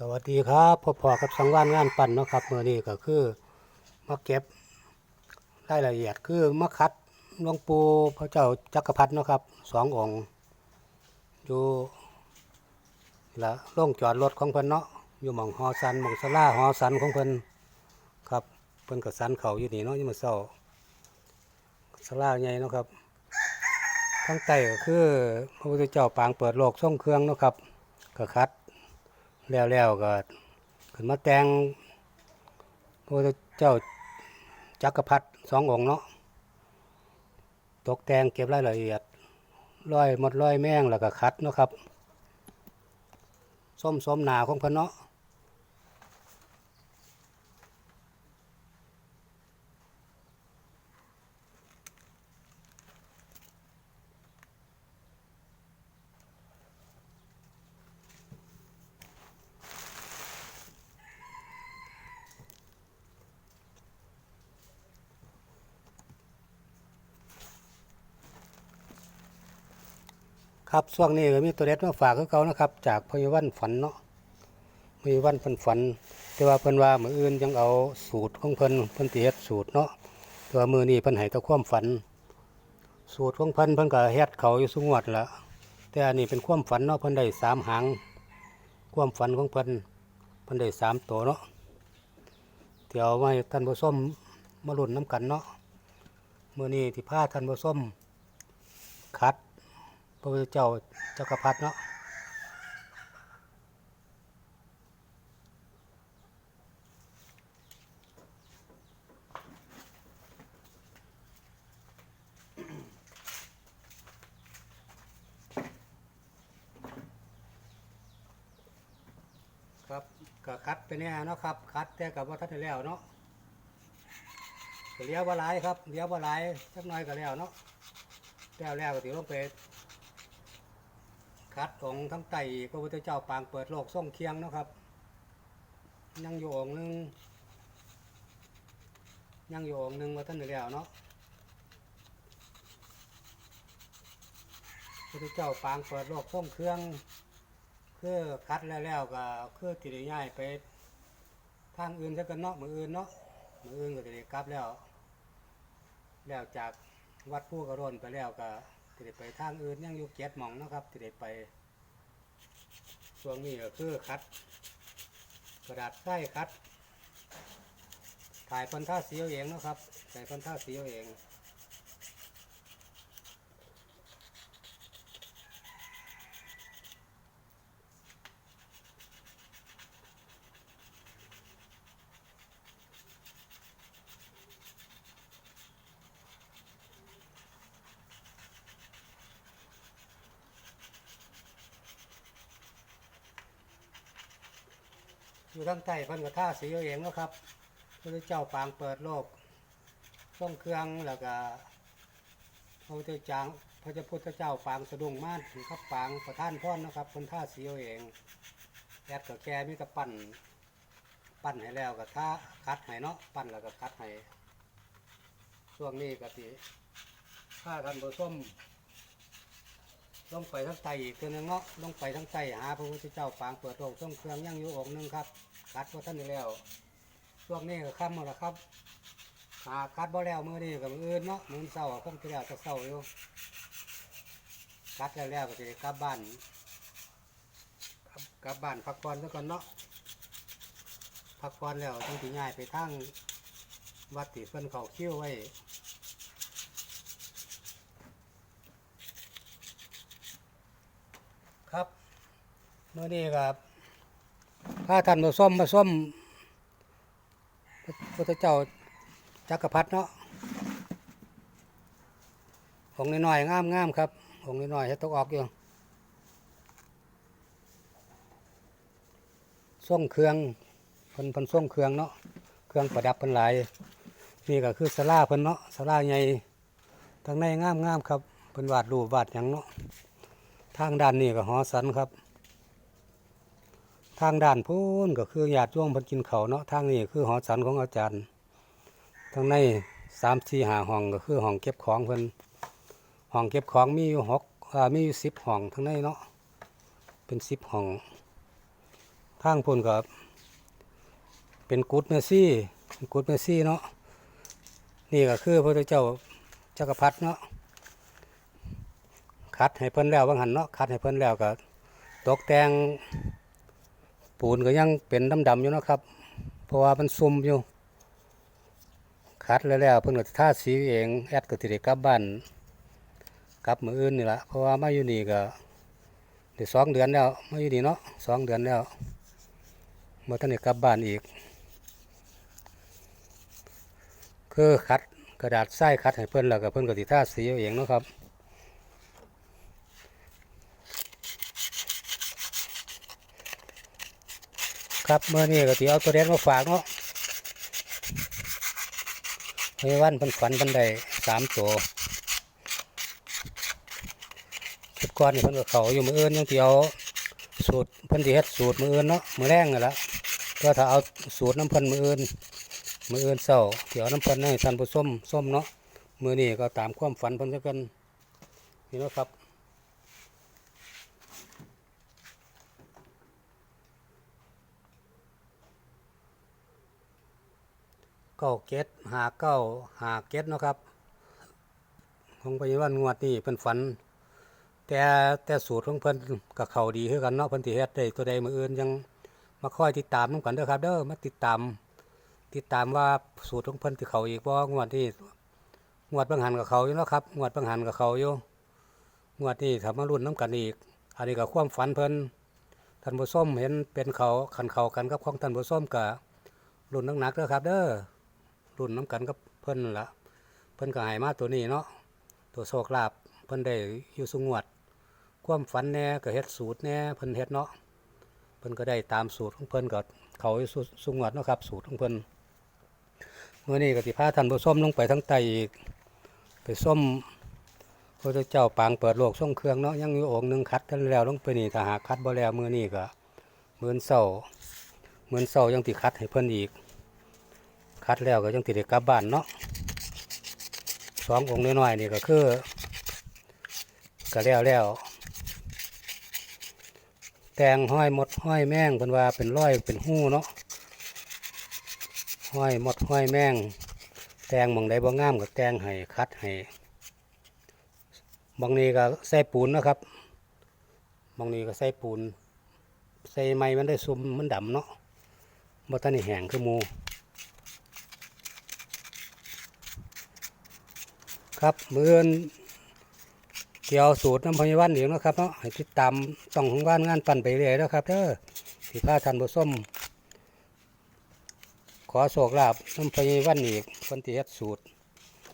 สวัสดีครับพบพอกับสังวานงานปั่นเนาะครับเมื่อนี้ก็คือมาเก็บรายละเอียดคือมาคัดหลวงปู่พระเจ้าจักรพรรดิเนาะครับสององค์อยู่ละโล่งจอดรถของเพิ่นเนาะอยู่หม่องหอสันหม่องสลาหอสันของเพิ่นครับเพิ่นก็สันเขาอยู่นี่เนาะยังมาเศร้าสลาใหญ่เนาะครับทั้งใต้ก็คือพระพุทธเจ้าปางเปิดโลกส่งเครื่องเนาะครับก็คัด แล้วแล้วก็ขึ้นมาแต่งพระเจ้าจักรพรรดิสององค์เนาะตกแต่งเก็บรายละเอียดร้อยหมดร้อยแม่งแล้วก็คัดเนาะครับส้มส้มหนาของพระเนาะ ครับช่วงนี้ก็มีตัวเด็ดมาฝากคือเก่านะครับ จากพยวันฝันเนาะพยวันเพิ่นฝัน แต่ว่าเพิ่นว่ามืออื่นยังเอาสูตรของเพิ่นเพิ่นสิเฮ็ดสูตรเนาะต่ว่ามื้อนี้เพิ่นให้แต่ความฝัน สูตรของเพิ่นเพิ่นก็เฮ็ดเขาอยู่สุงวดละแต่อันนี้เป็นความฝันเนาะเพิ่นได้สามหางความฝันของเพิ่นเพิ่นได้สามตัวเนาะเดี๋ยวมาท่านผู้ชมมาลุ้นน้ำกันเนาะมือนี้ที่พาท่านผู้ชม พระพุทธเจ้าจักรพรรดิเนาะครับก็คัดไปเนี่ยเนาะครับคัดแต่กับว่าท่านแล้วเนาะเลี้ยวว่าหลายครับเลี้ยวว่าหลายจักหน่อยก็แล้วเนาะแล้วแล้วก็ถือลงไป คัดของทั้งไต่พระพุทธเจ้าปางเปิดโลกส่งเคียงนะครับ ยังอยู่องค์หนึงยังอยู่องค์หนึงว่าท่านได้แล้วเนาะพระพุทธเจ้าปางเปิดโลกส่งเครื่องคือคัดแล้วแล้วก็คือติด้ย้ายไปทางอื่นซะกันเนาะมืออื่นเนาะมืออื่นก็จะได้กลับแล้ว แล้วจากวัดผู้กระโดนไปแล้วก็ ที่ได้ไปทางอื่นยังอยู่เกียรติหมองนะครับที่ได้ไปช่วงนี้ก็คือคัด กระดาษใส้คัด ถ่ายพันธะสีเอาเองนะครับใส่พันธะสีเอาเอง อยู่ทางใต้เพันกระท่าสีเอาเองนะครับพระเจ้าปางเปิดโลกส่งเครื่องแล้วก็พระพุทธเจ้าพระพุทธเจ้าปางสะดุ้งม่านถึงขับปางประท่านพ่อนนะครับเพันท่าสีเอาเองแอดกับแกมีกับปั้นปั้นให้แล้วก็ท่าคัดให้เนาะปั้นแล้วก็คัดให้ช่วงนี้ก็สิถ้ากันผส้มลงไปทั้งไตอีกตัวนึงเนาะลงไปทั้งไตหาพระพุทธเจ้าปางเปิดโลกต้องเครื่องยังยู่องหนึ่งครับ คัดว่าท่านได้แล้วช่วงนี้ก็ค่ำหมดแล้วครับหาคัดบ่แล้วมือนี้กับมืออื่นเนาะมือเศร้าคงจะแล้วจะเศร้าอยู่คัดแล้วแล้วก็จะกลับบ้านกลับบ้านพักผ่อนซะก่อนเนาะพักผ่อนแล้วต้องที่ง่ายไปทั้งวัดที่เพิ่นเขาคิ้วไว้ครับเมื่อนี้ครับ ถ้าท่านมาส้มมาส้มพระพุทธเจ้าจักรพรรดิเนาะองค์น้อยๆงามงามๆครับองค์น้อยๆให้ตกออกอยู่ส่งเครื่องเพิ่นเพิ่นส่งเครื่องเนาะเครื่องประดับเพิ่นหลายนี่ก็คือสลาเพิ่นเนาะสลาใหญ่ทางในงามงามๆครับเพิ่นวาดรูปวาดหยังเนาะทางด้านนี้ก็หอสันครับ ทางด้านพูนก็คือญาติโยมเพิ่นกินเขาเนาะทางนี้คือหอสันของอาจารย์ทางในสามสี่หาห้องก็คือห้องเก็บของเพิ่นห้องเก็บของมีอยู่หกมีอยู่สิบห้องทางในเนาะเป็นสิบห้องทางพุ่นก็เป็นกุดเมซี่กุดเมซี่เนาะนี่ก็คือพระเจ้าจักรพรรดิเนาะคัดให้เพิ่นแล้วบางหันเนาะคัดให้เพิ่นแล้วก็ตกแต่ง ปูนก็ยังเป็นดำๆอยู่นะครับ เพราะว่ามันซุ่มอยู่คัดแล้วแล้วเพิ่นก็ทาสีเองแอดก็สิดกลับบ้านกลับมืออื่นนี่แหละเพราะว่ามาอยู่นี่ก็ได้สองเดือนแล้วมาอยู่นี่เนาะสองเดือนแล้วบ่ทันได้กลับบ้านอีก คือคัดกระดาษทรายคัดให้เพิ่นแล้วก็เพิ่นก็สิทาสีเองนะครับ ครับเมื่อนี้ก็สิเอาตัวเด็ดมาฝากเนาะเฮ้ยวันพิ่นฝันพิ่นได้สามตัวชุดก่อนนี่พิ่นก็เขาอยู่มือเอื่นยังสิเอาสูตรพิ่นสิเฮ็ดสูตรมือเอื่นเนาะมือแรงนั่นละก็ถ้าเอาสูตรน้ำพิ่นมือเอื่นมือเอื่นเศร้าเดี๋ยวน้ำพิ่นให้ท่านผู้ส้มส้มเนาะมือนี้ก็ตามความฝันเพิ่นซะกันนี่เนาะครับ เก้าเก็ดหาเก้าหาเก็ดเนาะครับ ของพยาบาลงวดนี่เพิ่นฝัน แต่แต่สูตรของเพิ่นกับเขาดีคือกันเนาะเพิ่นสิเฮ็ดได้ตัวใดมืออื่นยังมาคอยติดตามนํกันเด้อครับเด้อมาติดตาม ติดตามว่าสูตรของเพิ่นสิเขาอีกบ่งวดนี้งวดบางหันกับเขาอยู่เนาะครับงวดบางหันกับเขาอยู่งวดนี้ถ้ามารุ่นน้กันอีก อันนี้ก็ความฝันเพิ่นท่านผู้ชมเห็นเป็นเขาคันเขากันกับของท่านผู้ชมก็รุ่นหนักๆเด้อครับ เด้อ รุ่นน้ำกันกับเพิ่นละเพิ่นก็ให้มาตัวนี้เนาะตัวโชคลาภเพิ่นได้อยู่สุงวด ความฝันแน่ก็เฮ็ดสูตรแน่เพิ่นเฮ็ดเนาะเพิ่นก็ได้ตามสูตรของเพิ่นก็เขาอยู่สุงวดเนาะครับสูตรของเพิ่นเมื่อนี้ก็สิพาท่านผู้ชมลงไปทั้งใต้อีกไปส้มพระเจ้าปางเปิดโลกส่งเครื่องเนาะยังอยู่องค์หนึงคัดท่านแล้วลงไปนี่ถ้าหากคัดบ่แล้วมื้อนี้ก็มื้อเช้ามื้อเช้ายังสิคัดให้เพิ่นอีก คัดแล้วก็ยังติดกลับบ้านเนาะสององค์น้อยๆนี่ก็คือก็แล้วแล้วแตงห้อยหมดห้อยแมงเป็นว่าเป็นร้อยเป็นหู้เนาะห้อยหมดห้อยแมงแตงมองใดบ่งามก็แตงให้คัดให้บางนี้ก็ใส่ปูนนะครับบางนี้ก็ใส่ปูน ใส่ไม้มันได้ซุมมันดำเนาะบ่ทันได้แห้งคือหมู ครับมืออนเกี่ยวสูตรน้ำพยาวันเองนะครับเนาะให้ติดตามต้องของบ้านงานปั่นไปเรื่อยนะครับเด้อสิพาทันผู้ส้ม ขอโศกลาบน้ำพยาวันอีกคนที่เฮ็ดสูตร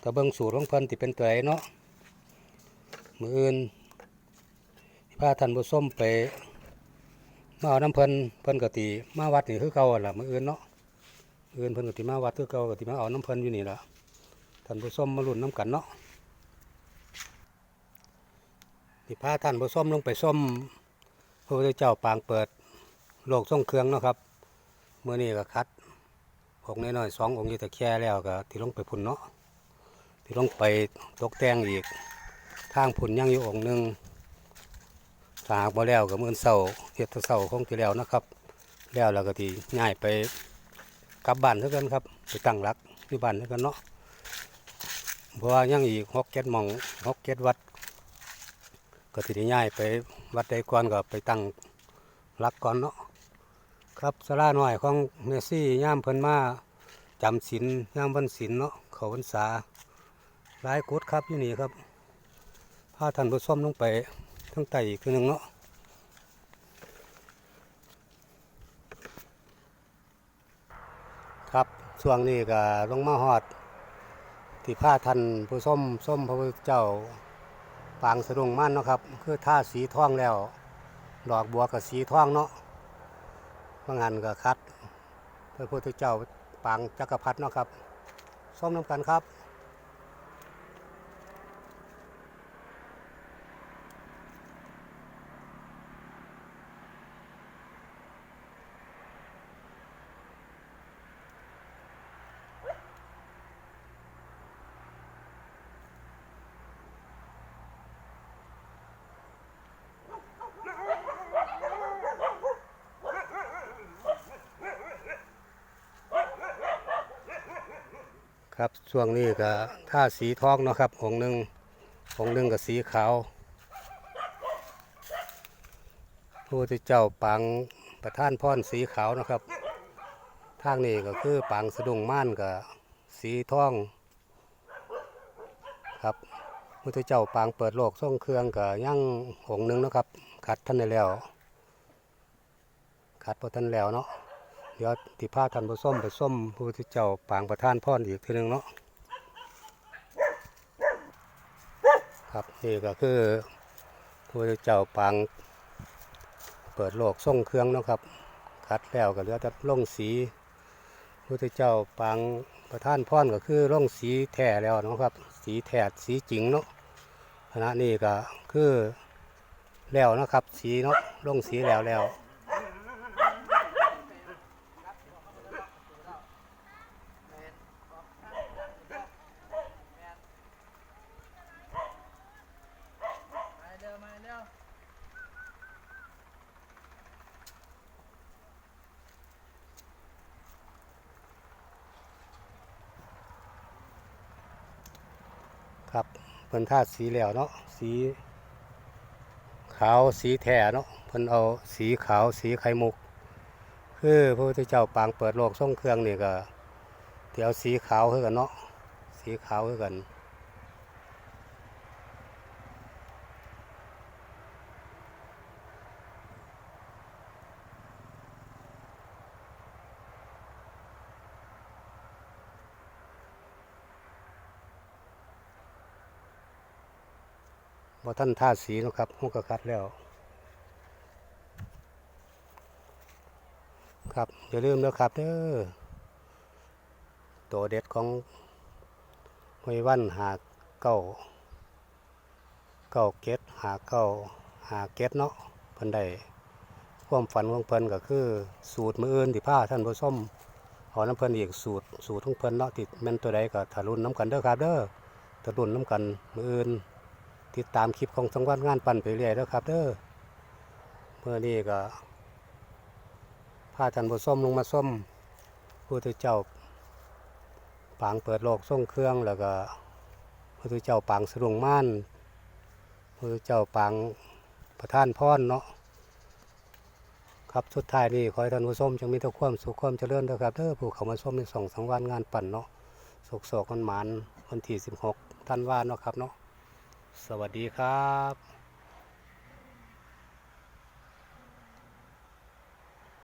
แต่เบิ่งสูตรของเพิ่นที่เป็นตัวไหนเนาะมืออื่นสิพาทันผู้ส้มไปมาเอาน้ำเพิ่นเพิ่นกติมาวัดนี่คือเก่าหั่นล่ะมืออื่นเนาะมื้ออื่นเพิ่นกติมาวัดคือเก่ากติมาเอาน้ำเพิ่นอยู่นี่ล่ะ ท่านผู้ชมมาลุ้นน้ำกันเนาะที่พาท่านผู้ชมลงไปส้มพระพุทธเจ้าปางเปิดโลกส่งเครื่องเนาะครับเมื่อนี้ก็คัดองค์น้อยๆสององค์อยี่แต่แค่แล้วก็ที่ลงไปพุ่นเนาะที่ลงไปตกแต่งอีกทางพุ่นยังอยู่องค์หนึ่งถ้าหากบ่แล้วก็มื่อเสาเฮ็ดต่เสาคงที่แล้วนะครับ แล้วแล้วก็ที่ง่ายไปกลับบ้านเท่ากันครับไปตั้งหลักที่บ้านเท่ากันเนาะ เพราะว่ายังอีกหกเจ็ดมองหกเจ็ดวัด ก็สิได้ย้ายไปวัดใดก่อนก็ไปตั้งรักก่อนเนาะครับสลาหน่อยของเมซี่ย่ามเพิ่นมาจำศีลย่ามวันศีลเนาะเขาพรรษาหลายกุดครับอยู่นี่ครับพาท่านผู้ชมลงไปทั้งไตอีกทีหนึ่งเนาะครับช่วงนี้ก็ลงมาฮอด ที่ผ้าทันผู้ส้มส้มพระพุทธเจ้าปางสะดุงมั่นเนาะครับ คือท่าสีท่องแล้ว ดอกบัวกับสีท่องเนาะบางหันก็คัดพระพุทธเจ้าปางจักรพรรดิเนาะครับส้มน้ำกันครับ ครับช่วงนี้ก็ท่าสีทองนะครับองหนึ่งองหนึ่งกับสีขาวพระพุทธเจ้าปางประท่านพรสีขาวนะครับทางนี้ก็คือปางสะดุ้งม่านกับสีทองครับพระพุทธเจ้าปางเปิดโลกทรงเครื่องกับย่างองหนึ่งนะครับขัดท่านได้แล้วขัดพอท่านแล้วเนาะ เดี๋ยวติพาท่านผส้มไปส้มพระพุทธเจ้าปางประท่านพรอีกทีหนึงเนาะครับนี่ก็คือพระพุทธเจ้าปางเปิดโลกส่งเครื่องเนาะครับ คัดแล้วก็เหลือแต่ล่งสีพระพุทธเจ้าปางประท่านพรก็คือล่งสีแท้แล้วเนาะครับ สีแท้สีจริงเนาะคณะนี้ก็คือแล้วนะครับ สีเนาะล่งสีแล้วแล้ว มาเร็วมาเร็ว ครับเพิ่นทาสีแล้วเนาะสีขาวสีแท้เนาะเพิ่นเอาสีขาวสีไข่มุก คือพระพุทธเจ้าปางเปิดโลกส่งเครื่องนี่ก็เดี๋ยวสีขาวคือกันเนาะสีขาวคือกัน บ่ท่านทาสีนะครับฮู้ก็คัดแล้ว ครับอย่าลืมนะครับเด้อตัวเด็ดของห้วยวันหาเก้าเก้าเก็ดหาเก้าหาเก็ดเนาะเพิ่นได้ความฝันของเพิ่นก็คือ สูตรมืออื่นที่ผ้าท่านผู้ส้มเอาน้ำเพิ่นอีกสูตรสูตรของเพิ่นเนาะติดแม่นตัวใดก็ทารุนน้ำกันเด้อครับเด้อทารุนน้ำกันมืออื่น ติดตามคลิปของสังวัดงานปั่นไปเรื่อยแล้วครับเด้อเมื่อนี้ก็พาท่านผู้ส้มลงมาส้มพระพุทธเจ้าปางเปิดโลกส่งเครื่องแล้วก็พระพุทธเจ้าปางสรุงม่านพระพุทธเจ้าปางประท่านพรเนาะครับสุดท้ายนี้ขอให้ท่านผู้ส้มจงมีแต่ความสุขความเจริญเด้อครับเด้อผู้เข้ามาส้มในสองสังวานงานปั่นเนาะโศกโศกมันหมานวันที่16ธันว่าเนาะครับเนาะ สวัสดีครับ